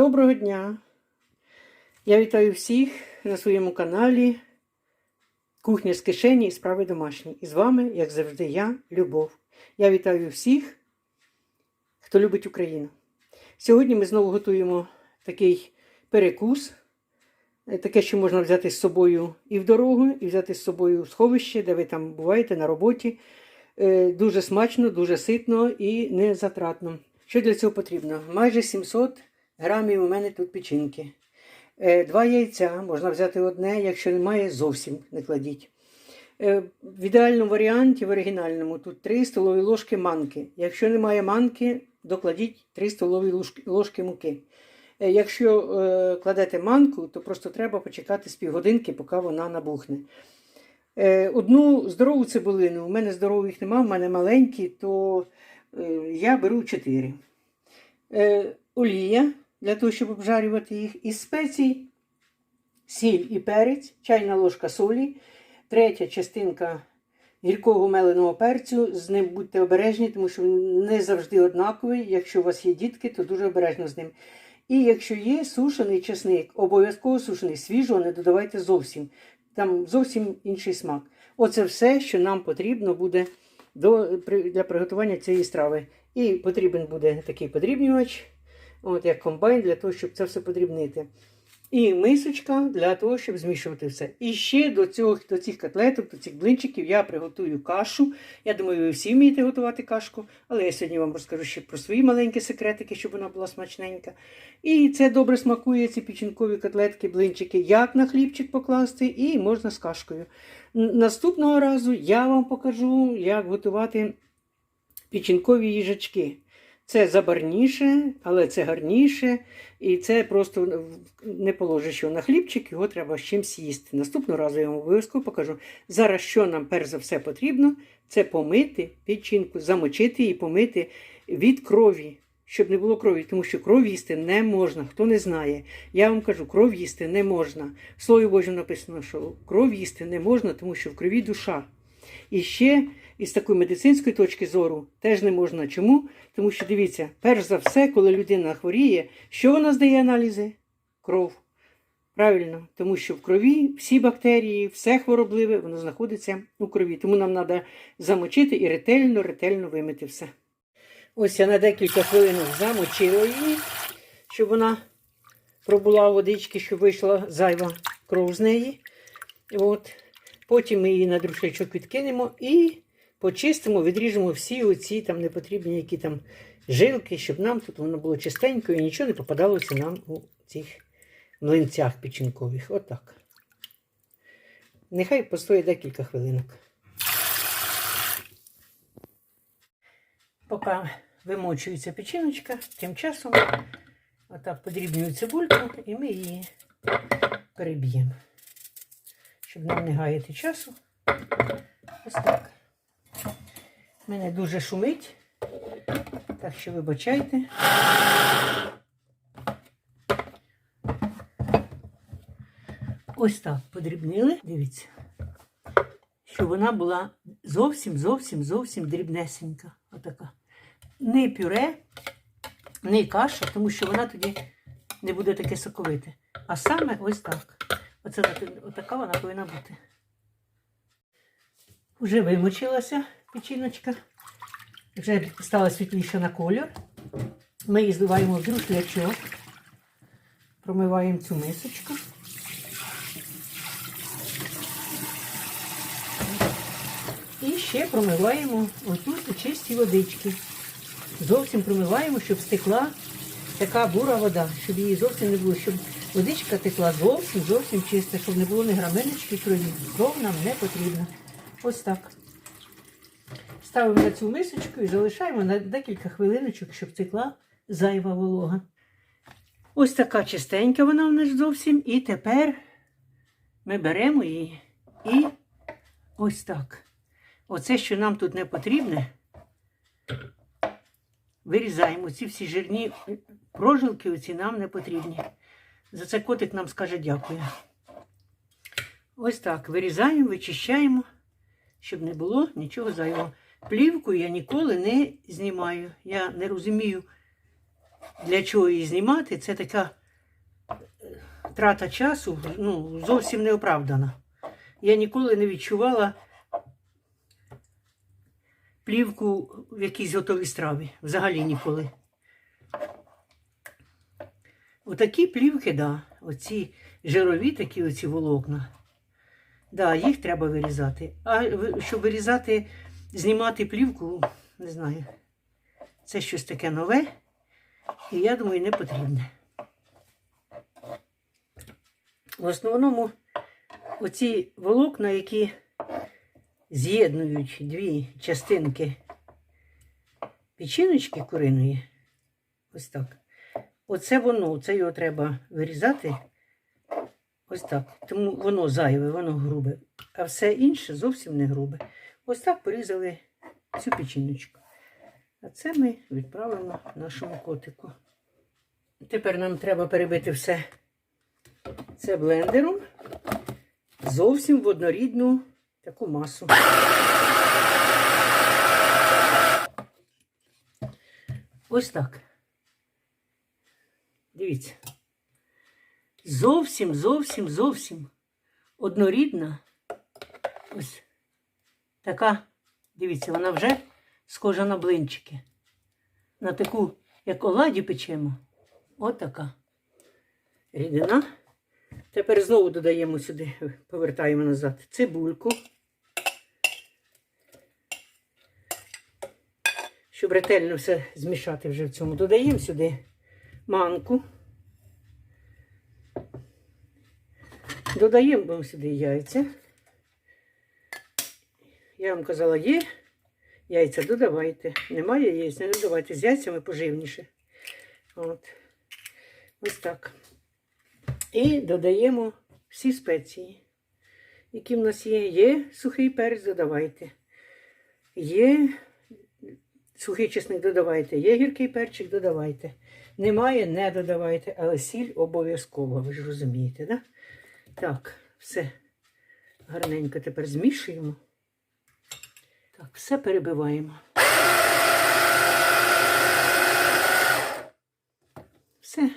Доброго дня! Я вітаю всіх на своєму каналі Кухня з кишені і справи домашні. І з вами, як завжди, я, Любов. Я вітаю всіх, хто любить Україну. Сьогодні ми знову готуємо такий перекус, е, таке, що можна взяти з собою і в дорогу, і взяти з собою в сховище, де ви там буваєте на роботі. Е, Дуже смачно, дуже ситно і не затратно. Що для цього потрібно? Майже 700 грамів у мене тут печінки. Е, Два яйця, можна взяти одне, якщо немає, зовсім не кладіть. Е, В ідеальному варіанті, в оригінальному, тут 3 столові ложки манки. Якщо немає манки, докладіть 3 столові ложки- муки. Е, Якщо кладете манку, то просто треба почекати з півгодинки, поки вона набухне. Одну здорову цибулину, у мене здорових нема, в мене маленькі, то я беру 4. Е, олія для того, щоб обжарювати їх, із спецій, сіль і перець, чайна ложка солі, третя частинка гіркого меленого перцю. З ним будьте обережні, тому що він не завжди однаковий. Якщо у вас є дітки, то дуже обережно з ним. І якщо є сушений чесник, обов'язково сушений, свіжого не додавайте зовсім. Там зовсім інший смак. Оце все, що нам потрібно буде до, для приготування цієї страви. І потрібен буде такий подрібнювач, от як комбайн, для того, щоб це все подрібнити. І мисочка для того, щоб змішувати все. І ще до, цього, до цих котлеток, до цих блинчиків я приготую кашу. Я думаю, ви всі вмієте готувати кашку, але я сьогодні вам розкажу ще про свої маленькі секретики, щоб вона була смачненька. І це добре смакує, ці печінкові котлетки, блинчики, як на хлібчик покласти, і можна з кашкою. Наступного разу я вам покажу, як готувати печінкові їжачки. Це забарніше, але це гарніше. І це просто не положиш його на хлібчик, його треба з чимсь їсти. Наступного разу я вам обов'язково покажу. Зараз що нам перш за все потрібно, це помити печінку, замочити і помити від крові, щоб не було крові, тому що кров їсти не можна. Хто не знає, я вам кажу, кров їсти не можна. В Слові Божому написано, що кров їсти не можна, тому що в крові душа. І ще із такої медицинської точки зору теж не можна. Чому? Тому що дивіться, перш за все, коли людина хворіє, що вона здає аналізи? Кров. Правильно, тому що в крові всі бактерії, все хворобливе, воно знаходиться у крові. Тому нам треба замочити і ретельно, ретельно вимити все. Ось я на декілька хвилин замочила її, щоб вона пробула водички, щоб вийшла зайва кров з неї. От. Потім ми її на друшлячок відкинемо і почистимо, відріжемо всі оці там непотрібні які там жилки, щоб нам тут воно було чистенько і нічого не попадалося нам у цих млинцях печінкових. Отак. Нехай постоїть декілька хвилинок. Поки вимочується печіночка, тим часом отак подрібнюю цибульку і ми її переб'ємо. Щоб нам не гаяти часу. Ось так. Мене дуже шумить, так що вибачайте. Ось так подрібнили. Дивіться, що вона була зовсім, зовсім, зовсім дрібнесенька. Отака. Не пюре, не каша, тому що вона тоді не буде таке соковите. А саме ось так. Оце отака вона повинна бути. Вже вимочилася печіночка. Вже стала світліша на колір. Ми її зливаємо в друшлячок. Промиваємо цю мисочку. І ще промиваємо отут у чисті водички. Зовсім промиваємо, щоб стекла така бура вода, щоб її зовсім не було, щоб водичка текла зовсім, зовсім чиста, щоб не було ні граминочки крові. Кров нам не потрібна. Ось так. Ставимо на цю мисочку і залишаємо на декілька хвилиночок, щоб текла зайва волога. Ось така чистенька вона в нас зовсім. І тепер ми беремо її і ось так. Оце, що нам тут не потрібне, вирізаємо. Ці всі жирні прожилки оці нам не потрібні. За це котик нам скаже дякую. Ось так. Вирізаємо, вичищаємо, щоб не було нічого зайвого. Плівку я ніколи не знімаю. Я не розумію, для чого її знімати, це така е, трата часу, ну, зовсім не оправдана. Я ніколи не відчувала плівку в якійсь готовій страві. Взагалі ніколи. Отакі плівки, да, оці жирові такі оці волокна. Да, їх треба вирізати. А щоб вирізати, знімати плівку, не знаю. Це щось таке нове. І я думаю, не потрібне. В основному оці волокна, які з'єднують дві частинки печіночки куриної, ось так. Оце воно, це його треба вирізати. Ось так. Тому воно зайве, воно грубе. А все інше зовсім не грубе. Ось так порізали цю печіночку. А це ми відправимо нашому котику. Тепер нам треба перебити все це блендером зовсім в однорідну таку масу. Ось так. Дивіться. Зовсім, зовсім, зовсім однорідна. Ось така, дивіться, вона вже схожа на блинчики. На таку, як оладі печемо. От така. Рідина. Тепер знову додаємо сюди, повертаємо назад цибульку. Щоб ретельно все змішати вже в цьому, додаємо сюди манку. Додаємо сюди яйця. Я вам казала, є яйця, додавайте. Немає яєць, не додавайте. З яйцями поживніше. От. Ось так. І додаємо всі спеції, які в нас є. Є сухий перець, додавайте. Є сухий чесник, додавайте. Є гіркий перчик, додавайте. Немає, не додавайте, але сіль обов'язково, ви ж розумієте, да? Так, все гарненько тепер змішуємо. Так, все перебиваємо. Все.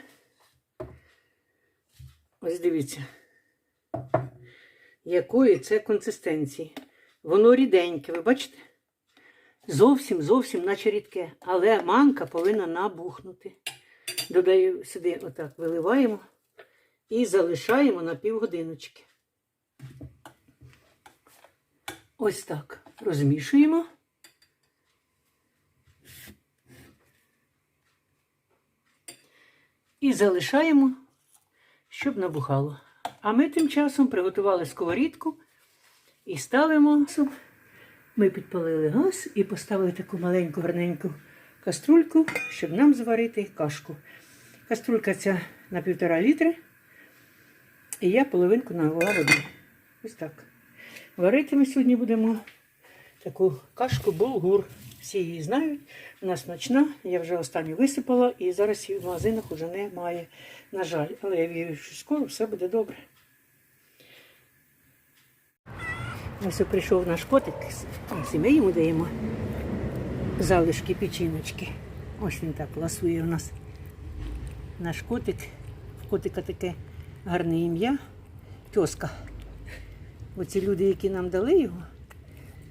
Ось дивіться, якої це консистенції. Воно ріденьке, ви бачите? Зовсім, зовсім наче рідке. Але манка повинна набухнути. Додаю сюди, отак, виливаємо і залишаємо на півгодиночки. Ось так. Розмішуємо. І залишаємо щоб набухало. А ми тим часом приготували сковорідку і ставимо. Ми підпалили газ і поставили таку маленьку гарненьку каструльку, щоб нам зварити кашку. Каструлька ця на півтора літри. І я половинку налила води. Ось так. Варити ми сьогодні будемо таку кашку булгур. Всі її знають. Вона смачна. Я вже останню висипала і зараз її в магазинах вже немає. На жаль, але я вірю, що скоро все буде добре. Ось прийшов наш котик, ось і ми йому даємо залишки печіночки. Ось він так ласує у нас. Наш котик. В котика таке гарне ім'я. Тьоска. Оці люди, які нам дали його,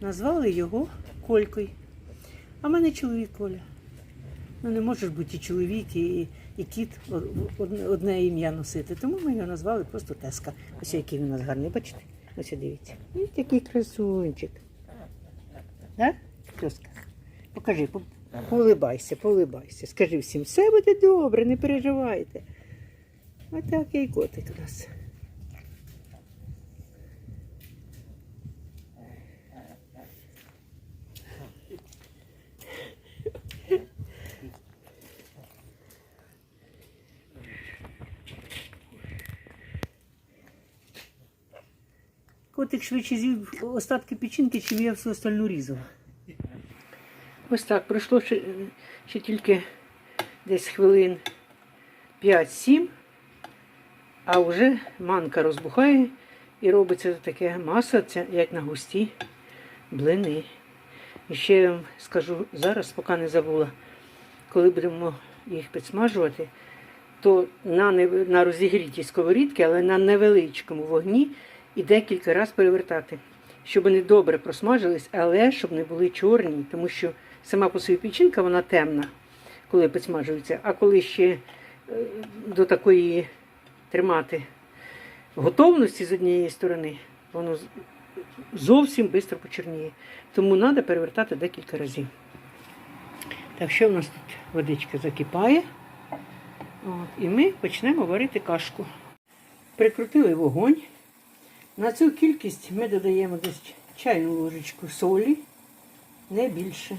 назвали його Колькою. А мене чоловік Коля. Ну не можеш бути і чоловік, і, і кіт одне, ім'я носити. Тому ми його назвали просто Теска. Ось який він у нас гарний, бачите? Ось дивіться. Ось такий красунчик. Так? Покажи, по- поулибайся, поулибайся. Скажи всім, все буде добре, не переживайте. Ось такий котик у нас. Котик швидше з'їв остатки печінки, чим я всю остальну різала. Ось так, пройшло ще, ще тільки десь хвилин 5-7, а вже манка розбухає і робиться таке маса, як на густі блини. І ще я вам скажу зараз, поки не забула, коли будемо їх підсмажувати, то на, на розігрітій сковорідці, але на невеличкому вогні і декілька разів перевертати, щоб вони добре просмажились, але щоб не були чорні, тому що сама по собі печінка вона темна, коли підсмажується, а коли ще е, до такої тримати готовності з однієї сторони, воно зовсім швидко почерніє. Тому треба перевертати декілька разів. Так, що в нас тут водичка закипає? От, і ми почнемо варити кашку. Прикрутили вогонь. На цю кількість ми додаємо десь чайну ложечку солі, не більше.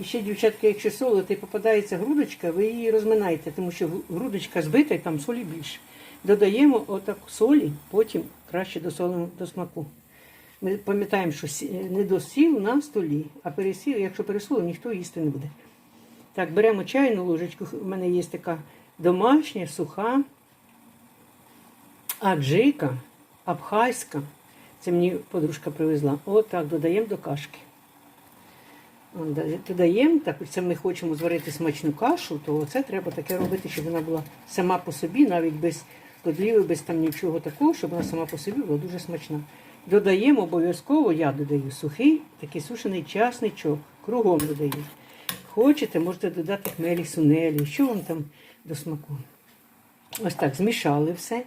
І ще, дівчатки, якщо солити попадається грудочка, ви її розминаєте, тому що грудочка збита і там солі більше. Додаємо отак солі, потім краще досолимо до смаку. Ми пам'ятаємо, що сі- недосіл на столі, а пересіл, якщо пересолив, ніхто їсти не буде. Так, беремо чайну ложечку. У мене є така домашня, суха, аджика, абхайська. Це мені подружка привезла. Отак додаємо до кашки. Додаємо, так це ми хочемо зварити смачну кашу, то це треба таке робити, щоб вона була сама по собі, навіть без подліви, без там нічого такого, щоб вона сама по собі була дуже смачна. Додаємо обов'язково, я додаю сухий, такий сушений часничок, кругом додаю. Хочете, можете додати хмелі, сунелі, що вам там до смаку. Ось так, змішали все.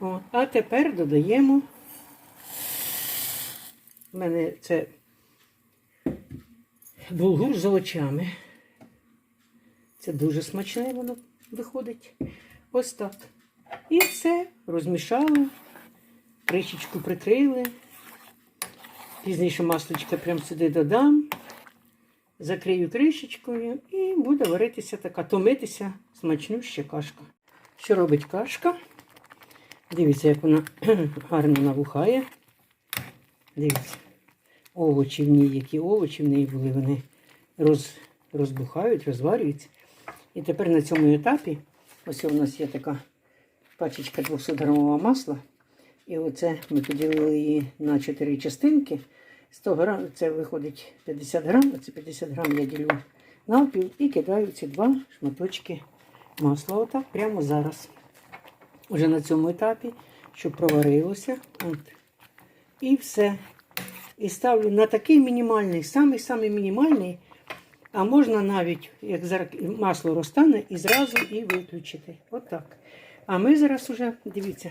О, а тепер додаємо. У мене це булгур з овочами. Це дуже смачне воно виходить. Ось так. І все розмішали, кришечку прикрили. Пізніше масличка прямо сюди додам. Закрию кришечкою і буде варитися така, томитися смачнюща кашка. Що робить кашка? Дивіться, як вона гарно набухає. Дивіться, овочі в ній, які овочі в неї були, вони роз, розбухають, розварюються. І тепер на цьому етапі, ось у нас є така пачечка 200 грамового масла. І оце ми поділили її на 4 частинки. 100 грам, це виходить 50 грам, оце 50 грам я ділю навпіл і кидаю ці два шматочки масла. Отак прямо зараз. Уже на цьому етапі, щоб проварилося. От. І все. І ставлю на такий мінімальний, самий-самий мінімальний. А можна навіть, як масло розтане, і зразу і виключити. Отак. А ми зараз уже, дивіться,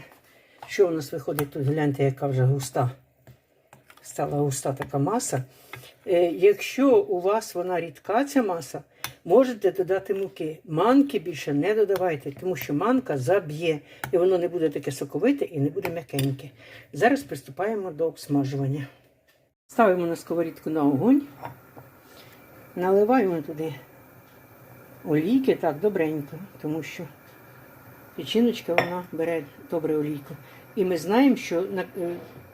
що у нас виходить тут. Гляньте, яка вже густа. Стала густа така маса. Е, якщо у вас вона рідка, ця маса, можете додати муки. Манки більше не додавайте, тому що манка заб'є. І воно не буде таке соковите і не буде м'якеньке. Зараз приступаємо до обсмажування. Ставимо на сковорідку на огонь. Наливаємо туди олійки так добренько, тому що печіночка вона бере добре олійку. І ми знаємо, що е,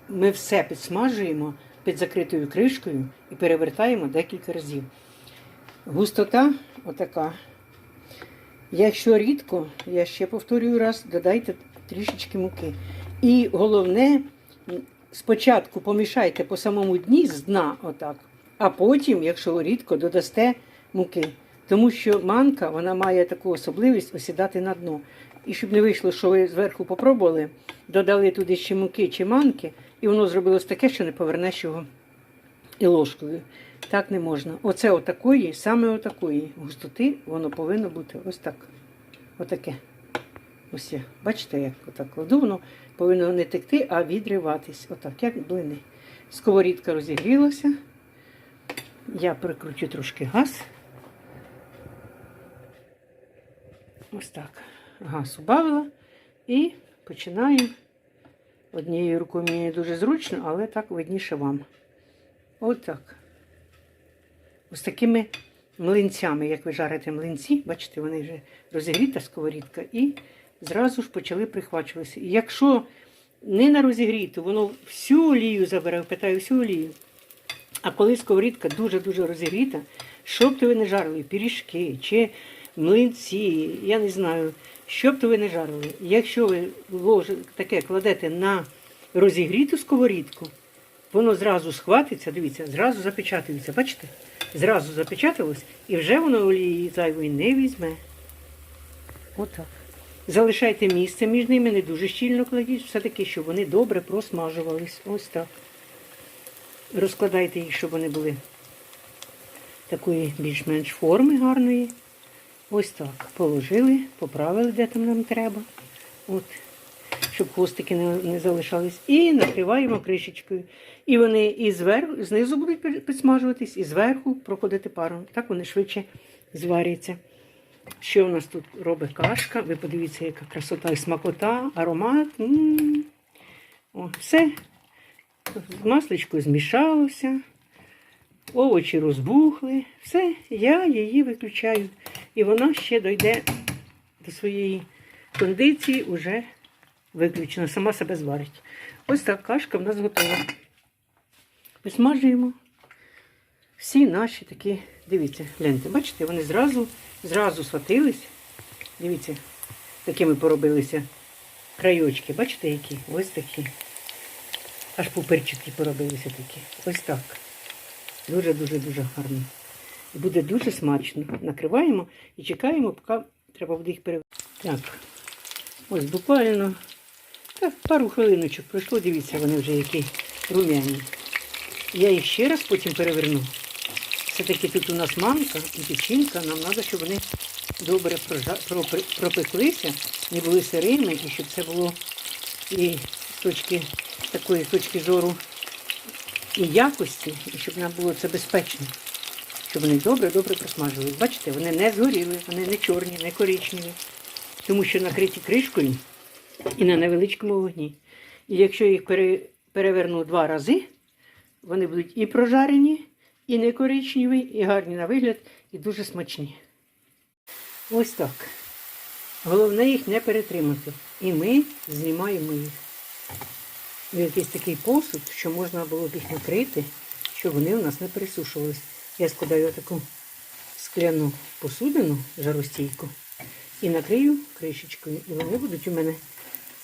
ми все підсмажуємо під закритою кришкою і перевертаємо декілька разів. Густота отака. Якщо рідко, я ще повторюю раз, додайте трішечки муки. І головне, спочатку помішайте по самому дні з дна, отак, а потім, якщо рідко, додасте муки. Тому що манка вона має таку особливість осідати на дно. І щоб не вийшло, що ви зверху попробували, додали туди ще муки чи манки, і воно зробилось таке, що не повернеш його і ложкою. Так не можна. Оце отакої, саме отакої густоти, воно повинно бути ось так. Отаке. Ось. Бачите, як отак кладу, воно повинно не текти, а відриватись. Отак, як блини. Сковорідка розігрілася. Я прикручу трошки газ. Ось так. Газ убавила і починаю. Однією рукою мені дуже зручно, але так видніше вам. Отак. Ось такими млинцями, як ви жарите млинці, бачите, вони вже розігріта сковорідка, і зразу ж почали прихвачуватися. І якщо не на розігріту, воно всю олію забере, питаю всю олію. А коли сковорідка дуже-дуже розігріта, що б то ви не жарили, пиріжки чи млинці, я не знаю, що б то ви не жарили. Якщо ви ложе, таке кладете на розігріту сковорідку, воно зразу схватиться, дивіться, зразу запечатується. Бачите? Зразу запечаталось, і вже воно олії зайвої не візьме. Отак. Залишайте місце між ними, не дуже щільно кладіть, все-таки, щоб вони добре просмажувались. Ось так. Розкладайте їх, щоб вони були такої більш-менш форми гарної. Ось так. Положили, поправили, де там нам треба. От. Щоб хвостики не, не залишались. І накриваємо кришечкою. І вони і зверху, знизу будуть підсмажуватись, і зверху проходити паром. Так вони швидше зваряться. Що у нас тут робить кашка? Ви подивіться, яка красота і смакота, аромат. М. О, все. З масличкою змішалося. Овочі розбухли. Все, я її виключаю. І вона ще дойде до своєї кондиції, уже виключена, сама себе зварить. Ось так кашка в нас готова. Висмажуємо всі наші такі, дивіться, гляньте, бачите, вони зразу, зразу схватились. Дивіться, такими поробилися крайочки. Бачите, які? Ось такі. Аж пуперчики поробилися такі. Ось так. Дуже-дуже дуже гарно. І буде дуже смачно. Накриваємо і чекаємо, поки треба буде їх перевести. Так, ось буквально пару хвилиночок пройшло, дивіться, вони вже які рум'яні. Я їх ще раз потім переверну. Все-таки тут у нас манка і печінка, нам треба, щоб вони добре пропеклися, не були сирими, і щоб це було і з точки такої точки зору і якості, і щоб нам було це безпечно. Щоб вони добре-добре просмажились. Бачите, вони не згоріли, вони не чорні, не коричневі, тому що накриті кришкою і на невеличкому вогні. І якщо їх пере- переверну два рази, вони будуть і прожарені, і не коричневі, і гарні на вигляд, і дуже смачні. Ось так. Головне їх не перетримати. І ми знімаємо їх в якийсь такий посуд, що можна було б їх накрити, щоб вони у нас не пересушувались. Я складаю таку скляну посудину жаростійку і накрию кришечкою. І вони будуть у мене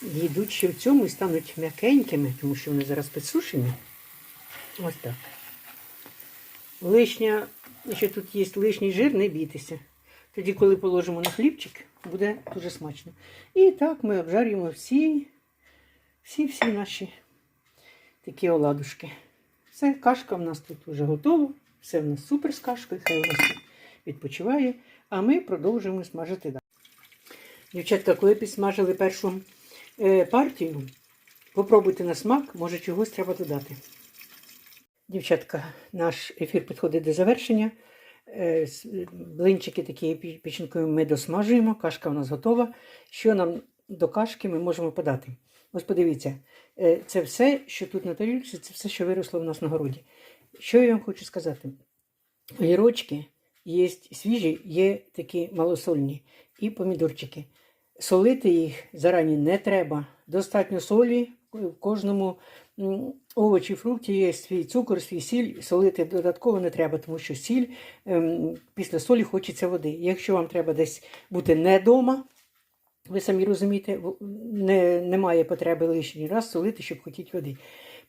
йдуть ще в цьому і стануть м'якенькими, тому що вони зараз підсушені. Ось так. Лишня, якщо тут є лишній жир, не бійтеся. Тоді, коли положимо на хлібчик, буде дуже смачно. І так ми обжарюємо всі, всі, всі наші такі оладушки. Все, кашка в нас тут вже готова. Все в нас супер з кашкою, хай у нас відпочиває. А ми продовжуємо смажити далі. Дівчатка, коли підсмажили першу партію, попробуйте на смак, може чогось треба додати. Дівчатка, наш ефір підходить до завершення. Е, Блинчики такі печінкою ми досмажуємо, кашка у нас готова. Що нам до кашки ми можемо подати? Ось подивіться, е, це все, що тут на тарілці, це все, що виросло в нас на городі. Що я вам хочу сказати? Огірочки є свіжі, є такі малосольні, і помідорчики. Солити їх зарані не треба. Достатньо солі в кожному овочі, фрукті є свій цукор, свій сіль. Солити додатково не треба, тому що сіль ем, після солі хочеться води. Якщо вам треба десь бути не вдома, ви самі розумієте, не, немає потреби лишній раз солити, щоб хотіти води.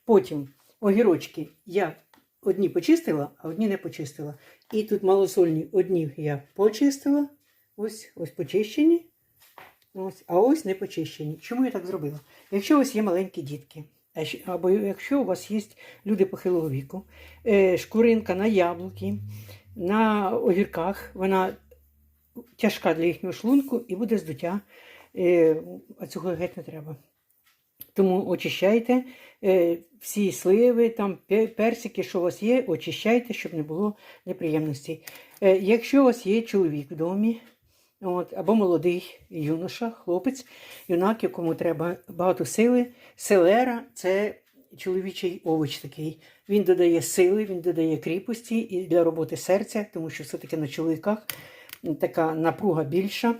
Потім огірочки я одні почистила, а одні не почистила. І тут малосольні одні я почистила, ось, ось почищені. Ось, а ось не почищені. Чому я так зробила? Якщо у вас є маленькі дітки, або якщо у вас є люди похилого віку, е, шкуринка на яблуки, на огірках, вона тяжка для їхнього шлунку і буде здуття, е, а цього геть не треба. Тому очищайте е, всі сливи, там персики, що у вас є, очищайте, щоб не було неприємностей. Якщо у вас є чоловік в домі, от, або молодий юноша, хлопець, юнак, якому треба багато сили, селера це чоловічий овоч такий. Він додає сили, він додає кріпості і для роботи серця, тому що все-таки на чоловіках така напруга більша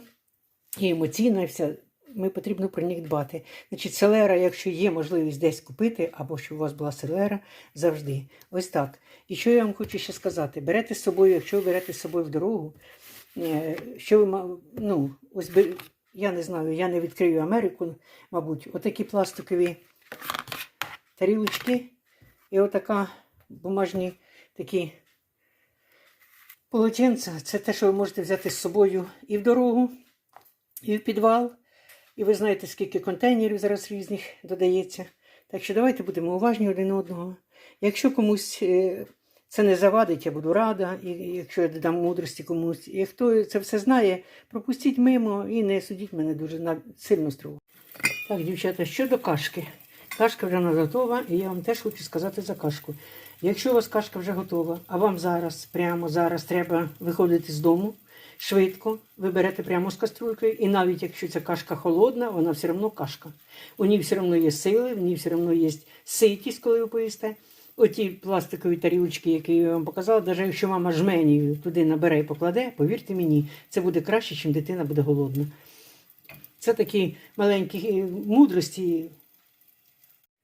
і емоційна, і вся. Ми потрібно про них дбати. Значить, селера, якщо є можливість десь купити, або щоб у вас була селера, завжди. Ось так. І що я вам хочу ще сказати: берете з собою, якщо ви берете з собою в дорогу, що ви ну, ось я не знаю, я не відкрию Америку, мабуть, отакі пластикові тарілочки і отака бумажні такі Полотенце це те, що ви можете взяти з собою і в дорогу, і в підвал. І ви знаєте, скільки контейнерів зараз різних додається. Так що давайте будемо уважні один одного. Якщо комусь е, це не завадить, я буду рада, якщо я додам мудрості комусь. І хто це все знає, пропустіть мимо і не судіть мене дуже сильно строго. Так, дівчата, щодо кашки. Кашка вже нас готова, і я вам теж хочу сказати за кашку. Якщо у вас кашка вже готова, а вам зараз, прямо зараз треба виходити з дому швидко, ви берете прямо з каструлькою, і навіть якщо ця кашка холодна, вона все одно кашка. У ній все одно є сили, в ній все одно є ситість, коли ви поїсте. Оті пластикові тарілочки, які я вам показала, навіть якщо мама жмені туди набере і покладе, повірте мені, це буде краще, ніж дитина буде голодна. Це такі маленькі е, мудрості.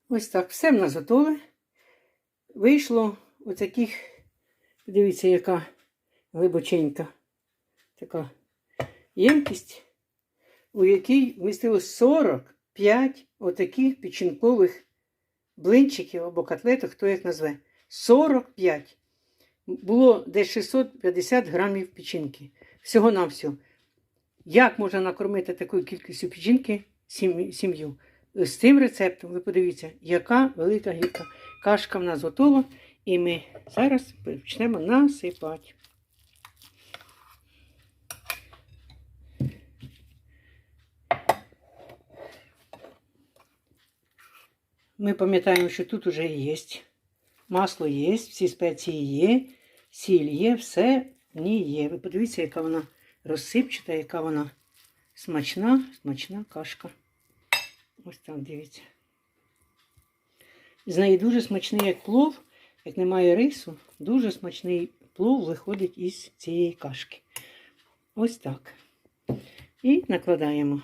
Ось так, все в нас готове. Вийшло отаких, дивіться, яка глибоченька така ємкість, у якій вмістило 45 отаких печінкових блинчиків або котлеток, хто їх назве. 45. Було десь 650 грамів печінки. Всього-навсього. Як можна накормити такою кількістю печінки сім'ю? З цим рецептом, ви подивіться, яка велика гірка. Кашка в нас готова, і ми зараз почнемо насипати. Ми пам'ятаємо, що тут вже є масло є, всі спеції є, сіль є, все в ній є. Ви подивіться, яка вона розсипчата, яка вона смачна, смачна кашка. Ось так дивіться. З неї дуже смачний як плов, як немає рису, дуже смачний плов виходить із цієї кашки. Ось так. І накладаємо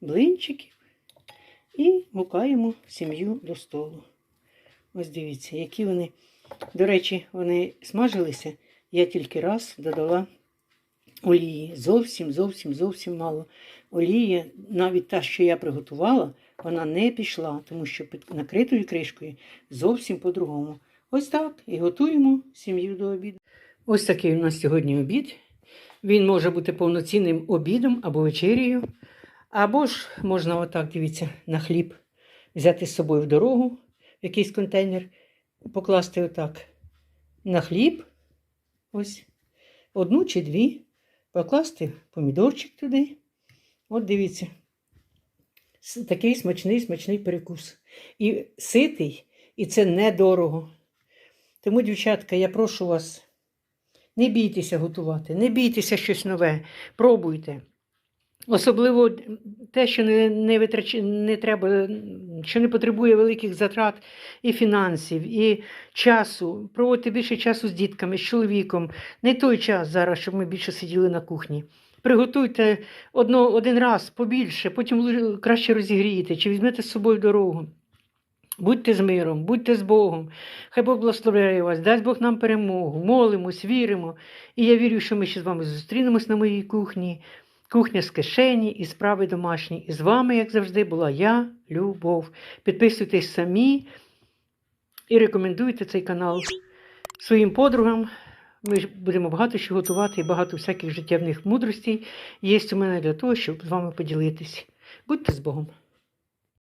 блинчиків і гукаємо сім'ю до столу. Ось дивіться, які вони. До речі, вони смажилися. Я тільки раз додала олії. Зовсім, зовсім, зовсім мало. Олія, навіть та, що я приготувала, вона не пішла, тому що під накритою кришкою зовсім по-другому. Ось так. І готуємо сім'ю до обіду. Ось такий у нас сьогодні обід. Він може бути повноцінним обідом або вечерею. Або ж можна отак, дивіться, на хліб взяти з собою в дорогу, в якийсь контейнер, покласти отак на хліб, ось одну чи дві, покласти помідорчик туди. От дивіться. Такий смачний, смачний перекус. І ситий, і це недорого. Тому, дівчатка, я прошу вас, не бійтеся готувати, не бійтеся щось нове, пробуйте. Особливо те, що не, не, витрач... не треба, що не потребує великих затрат і фінансів, і часу. Проводьте більше часу з дітками, з чоловіком. Не той час зараз, щоб ми більше сиділи на кухні. Приготуйте одно, один раз побільше, потім краще розігрієте чи візьмете з собою дорогу. Будьте з миром, будьте з Богом. Хай Бог благословляє вас, дасть Бог нам перемогу. Молимось, віримо. І я вірю, що ми ще з вами зустрінемось на моїй кухні. Кухня з кишені і справи домашні. І з вами, як завжди, була я, Любов. Підписуйтесь самі і рекомендуйте цей канал своїм подругам. Ми будемо багато що готувати і багато всяких життєвних мудростей є у мене для того, щоб з вами поділитись. Будьте з Богом!